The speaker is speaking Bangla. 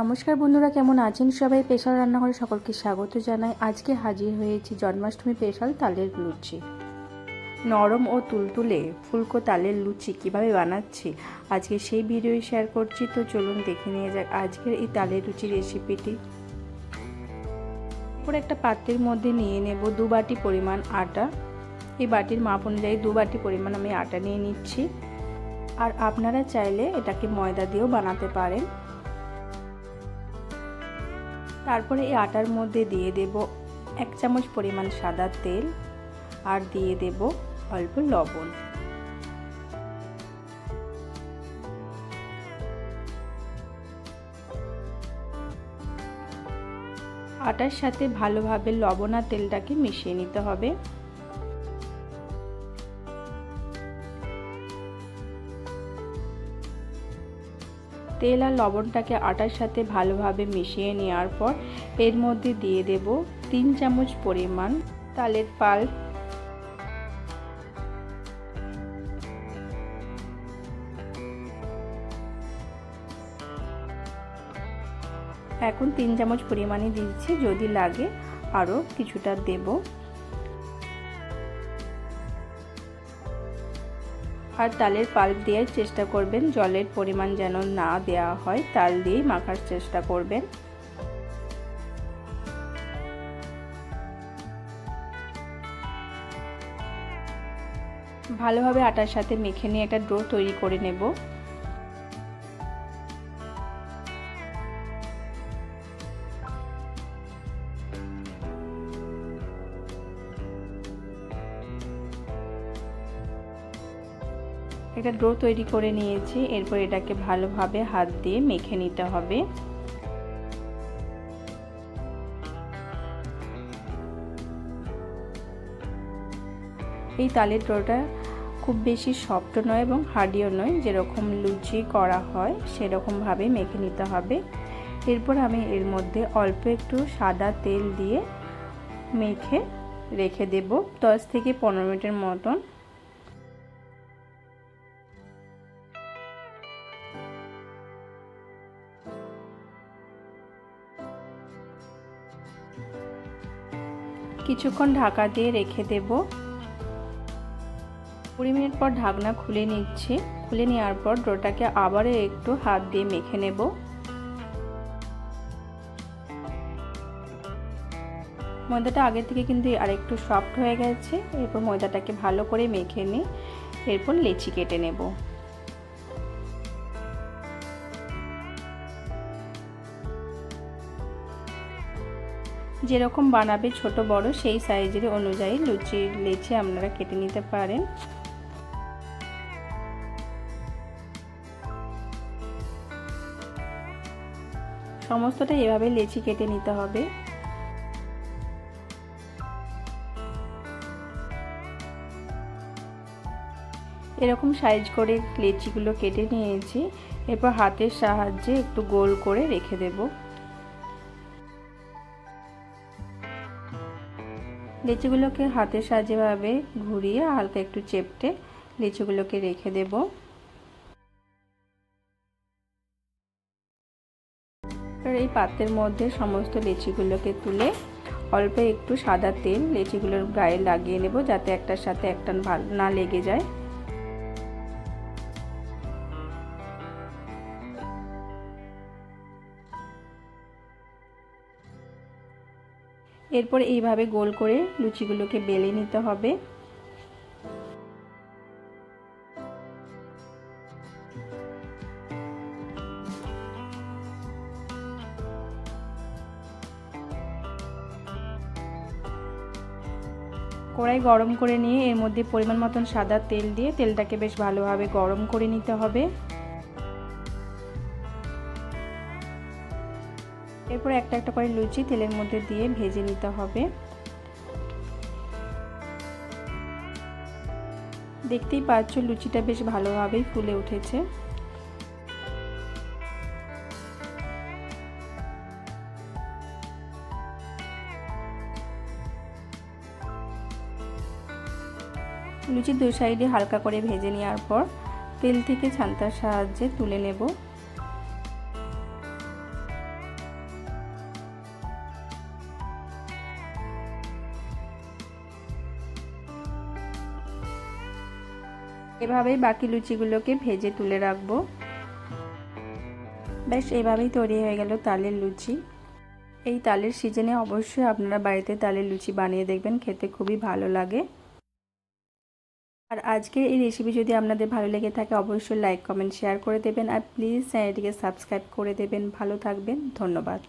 নমস্কার বন্ধুরা, কেমন আছেন সবাই? স্পেশাল রান্নাঘরে সকলকে স্বাগত জানাই। আজকে হাজির হয়েছি জন্মাষ্টমী স্পেশাল তালের লুচি। নরম ও তুলতুলে ফুলকো তালের লুচি কীভাবে বানাচ্ছি আজকে সেই ভিডিও শেয়ার করছি। তো চলুন দেখে নিয়ে যাক আজকের এই তালের লুচি রেসিপিটি এরপর একটা পাত্রের মধ্যে নিয়ে নেব দু বাটি পরিমাণ আটা। এই বাটির মাপ অনুযায়ী দু বাটি পরিমাণ আমি আটা নিয়ে নিচ্ছি। আর আপনারা চাইলে এটাকে ময়দা দিয়েও বানাতে পারেন। তারপরে এই আটার মধ্যে দিয়ে দেব এক চামচ পরিমাণ সাদা তেল আর দিয়ে দেব অল্প লবণ। আটার সাথে ভালোভাবে লবণ আর তেলটাকে মিশিয়ে নিতে হবে। তেল আর লবণটাকে আটার সাথে ভালোভাবে মিশিয়ে নেওয়ার পর এর মধ্যে দিয়ে দেব তিন চামচ পরিমাণ তালের পাল্প। এখন তিন চামচ পরিমাণে দিচ্ছি, যদি লাগে আরও কিছুটা দেব। আর তালের পাল্প দেওয়ার চেষ্টা করবেন, জলের পরিমাণ যেন না দেওয়া হয়, তাল দিয়েই মাখার চেষ্টা করবেন। ভালোভাবে আটার সাথে মেখে নিয়ে একটা ডো তৈরি করে নেব। একটা ডো তৈরি করে নিয়েছি। এরপর এটাকে ভালোভাবে হাত দিয়ে মেখে নিতে হবে। এই তালের ডোটা খুব বেশি সফট নয় এবং হার্ডিও নয়, যেরকম লুচি করা হয় সেরকমভাবে মেখে নিতে হবে। এরপর আমি এর মধ্যে অল্প একটু সাদা তেল দিয়ে মেখে রেখে দেব। দশ থেকে পনেরো মিনিটের মতন কিছুক্ষণ ঢাকা দিয়ে রেখে দেব। কুড়ি মিনিট পর ঢাকনা খুলে নিচ্ছি। খুলে নেওয়ার পর ডোটাকে আবারও একটু হাত দিয়ে মেখে নেব। ময়দাটা আগে থেকে কিন্তু আরেকটু সফট হয়ে গেছে। এরপর ময়দাটাকে ভালো করে মেখে নিই। এরপর লেচি কেটে নেব। যেরকম বানাবে ছোট বড়, সেই সাইজের অনুযায়ী লুচির লেচি আপনারা কেটে নিতে পারেন। সমস্তটা এভাবে লেচি কেটে নিতে হবে। এরকম সাইজ করে লেচিগুলো কেটে নিয়েছি। এরপর হাতের সাহায্যে একটু গোল করে রেখে দেবো। লিচুগুলোকে হাতের সাহায্যেভাবে ঘুরিয়ে হালকা একটু চেপটে লিচুগুলোকে রেখে দেব। এই পাত্রের মধ্যে সমস্ত লিচিগুলোকে তুলে অল্প একটু সাদা তেল লিচিগুলোর গায়ে লাগিয়ে নেব যাতে একটার সাথে একটা না লেগে যায়। এরপর এইভাবে গোল করে লুচিগুলোকে বেলে নিতে হবে। কড়াই গরম করে নিয়ে এর মধ্যে পরিমাণ মতন সাদা তেল দিয়ে তেলটাকে বেশ ভালোভাবে গরম করে নিতে হবে। এরপর একটা একটা করে লুচি তেলের মধ্যে দিয়ে ভেজে নিতে হবে। দেখতেই পাচ্ছ লুচিটা বেশ ভালোভাবেই ফুলে উঠেছে। লুচির দুই সাইডে হালকা করে ভেজে নেওয়ার পর তেল থেকে ছান্তার সাহায্যে তুলে নেব। এভাবেই বাকি লুচিগুলোকে ভেজে তুলে রাখব। বেশ, এভাবেই তৈরি হয়ে গেল তালের লুচি। এই তালের সিজনে অবশ্যই আপনারা বাড়িতে তালের লুচি বানিয়ে দেখবেন, খেতে খুবই ভালো লাগে। আর আজকের এই রেসিপি যদি আপনাদের ভালো লেগে থাকে, অবশ্যই লাইক কমেন্ট শেয়ার করে দেবেন। আর প্লিজ চ্যানেলটিকে সাবস্ক্রাইব করে দেবেন। ভালো থাকবেন, ধন্যবাদ।